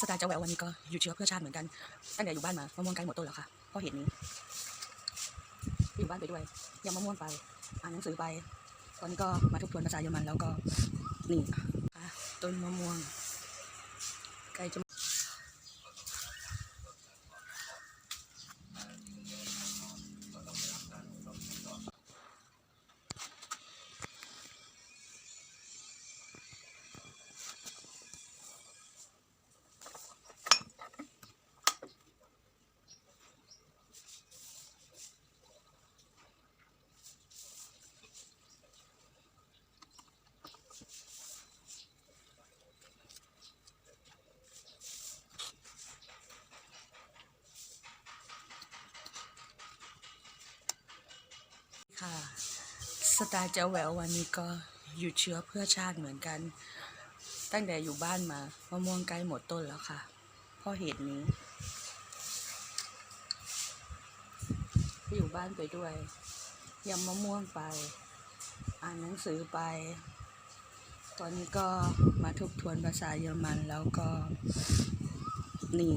สตาร์เจ้าแหวววันนี้ก็อยู่เชื้อเพื่อชาติเหมือนกันตั้งแต่อยู่บ้านมามะม่วงไกลหมดต้นแล้วค่ะเพราะเหตุนี้อยู่บ้านไปด้วยยังมะม่วงไปอ่านหนังสือไป ตอนนี้ก็มาทบทวนภาษาเยอรมันแล้วก็นี่ต้นมะม่วงไกลจะ ค่ะ สตาร์เจ้าแหวววันนี้ก็อยู่เชื้อเพื่อชาติเหมือนกัน ตั้งแต่อยู่บ้านมามะม่วงใกล้หมดต้นแล้วค่ะ เพราะเหตุนี้ อยู่บ้านไปด้วยยำมะม่วงไป อ่านหนังสือไป ตอนนี้ก็มาทบทวนภาษาเยอรมันแล้วก็นี่